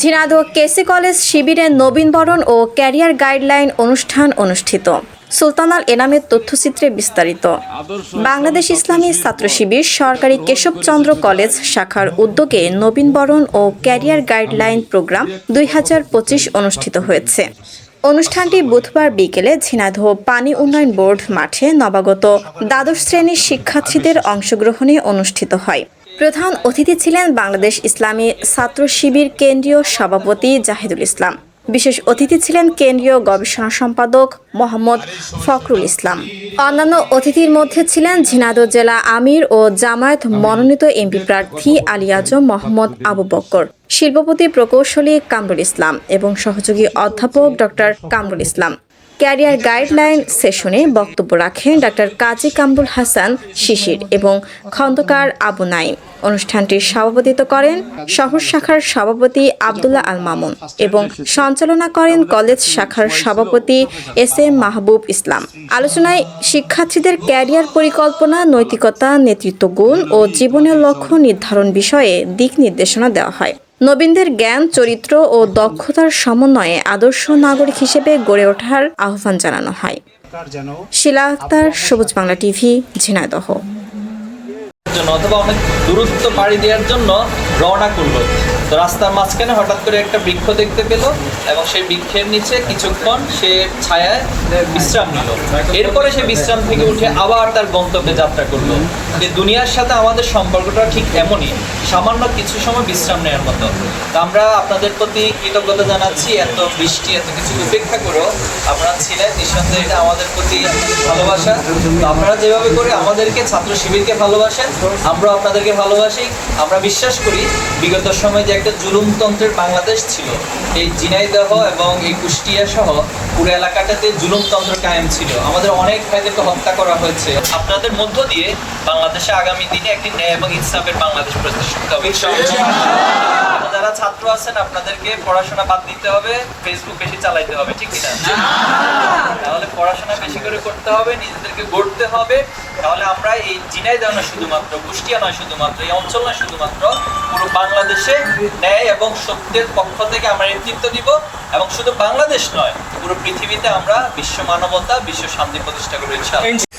ঝিনাইদহ কেসি college শিবিরে নবীনবরণ ও career guideline অনুষ্ঠান অনুষ্ঠিত। সুলতানাল এনামের তথ্যচিত্রে বিস্তারিত। বাংলাদেশ ইসলামী ছাত্র শিবির সরকারি কেশবচন্দ্র কলেজ শাখার উদ্যোগে নবীনবরণ ও ক্যারিয়ার গাইডলাইন প্রোগ্রাম দুই হাজার পঁচিশ অনুষ্ঠিত হয়েছে। অনুষ্ঠানটি বুধবার বিকেলে ঝিনাইদহ পানি উন্নয়ন বোর্ড মাঠে নবাগত দ্বাদশ শ্রেণির শিক্ষার্থীদের অংশগ্রহণে অনুষ্ঠিত হয়। প্রধান অতিথি ছিলেন বাংলাদেশ ইসলামী ছাত্র শিবির কেন্দ্রীয় সভাপতি জাহিদুল ইসলাম। বিশেষ অতিথি ছিলেন কেন্দ্রীয় গবেষণা সম্পাদক মোহাম্মদ ফখরুল ইসলাম। অন্যান্য অতিথির মধ্যে ছিলেন ঝিনাইদহ জেলা আমির ও জামায়াত মনোনীত এমপি প্রার্থী আলী আজম মোহাম্মদ আবু বক্কর, শিল্পপতি প্রকৌশলী কামরুল ইসলাম এবং সহযোগী অধ্যাপক doctor Kamrul Islam. Career guideline সেশনে বক্তব্য রাখেন ডক্টর কাজী কামরুল হাসান শিশির এবং খন্দকার আবু নাইম অনুষ্ঠানটির সভাপতিত্ব করেন শহর শাখার সভাপতি আবদুল্লাহ আল মামুন এবং সঞ্চালনা করেন কলেজ শাখার সভাপতি এস এম মাহবুব ইসলাম। আলোচনায় শিক্ষার্থীদের ক্যারিয়ার পরিকল্পনা, নৈতিকতা, নেতৃত্ব গুণ ও জীবনের লক্ষ্য নির্ধারণ বিষয়ে দিক নির্দেশনা দেওয়া হয়। নবীনদের জ্ঞান, চরিত্র ও দক্ষতার সমন্বয়ে আদর্শ নাগরিক হিসেবে গড়ে ওঠার আহ্বান জানানো হয়। শিলা আক্তার, সবুজ বাংলা টিভি, ঝিনাইদহ। জন্য অথবা অনেক দূরত্ব পাড়ি দেওয়ার জন্য রওনা করল। তো রাস্তার মাঝখানে হঠাৎ করে একটা বৃক্ষ দেখতে পেল এবং সেই বৃক্ষের নিচে কিছুক্ষণ সে ছায়ায় বিশ্রাম নিল। এরপরে সে বিশ্রাম থেকে উঠে আবার তার গন্তব্যে যাত্রা করল। যে দুনিয়ার সাথে আমাদের সম্পর্কটা ঠিক এমনই, সামান্য কিছু সময় বিশ্রাম নেওয়ার মতো। তো আমরা আপনাদের প্রতি কৃতজ্ঞতা জানাচ্ছি, এত বৃষ্টি, এত কিছু উপেক্ষা করেও আপনারা ছিলেন নিঃসন্দেহে এটা আমাদের প্রতি ভালোবাসা। তো আপনারা যেভাবে করে আমাদেরকে ছাত্র শিবিরকে ভালোবাসেন, আমরাও আপনাদেরকে ভালোবাসি। আমরা বিশ্বাস করি, বিগত সময় যে একটা জুলুমতন্ত্রের বাংলাদেশ ছিল। এই ঝিনাইদহ এবং এই কুষ্টিয়া সহ পুরো এলাকাটাতে জুলুমতন্ত্র কায়েম ছিল। আমাদের অনেক ভাইদেরকে হত্যা করা হয়েছে। আপনাদের মধ্য দিয়ে বাংলাদেশে আগামী দিনে একটি ন্যায় এবং ইনসাফের বাংলাদেশ প্রতিষ্ঠিত হবে। যারা ছাত্র আছেন আপনাদেরকে পড়াশোনা বাদ দিতে হবে ফেসবুক বেশি চালাইতে হবে ঠিক কিনা? তাহলে পড়াশোনা বেশি করে করতে হবে নিজেদেরকে গড়তে হবে। তাহলে আমরা এই জিনাইদা না শুধুমাত্র, কুষ্টিয়া নয় শুধুমাত্র, এই অঞ্চল নয় শুধুমাত্র, পুরো বাংলাদেশে ন্যায় এবং সত্যের পক্ষ থেকে আমরা নেতৃত্ব দিব এবং শুধু বাংলাদেশ নয়, পুরো পৃথিবীতে আমরা বিশ্ব মানবতা, বিশ্ব শান্তি প্রতিষ্ঠা ইনশাআল্লাহ।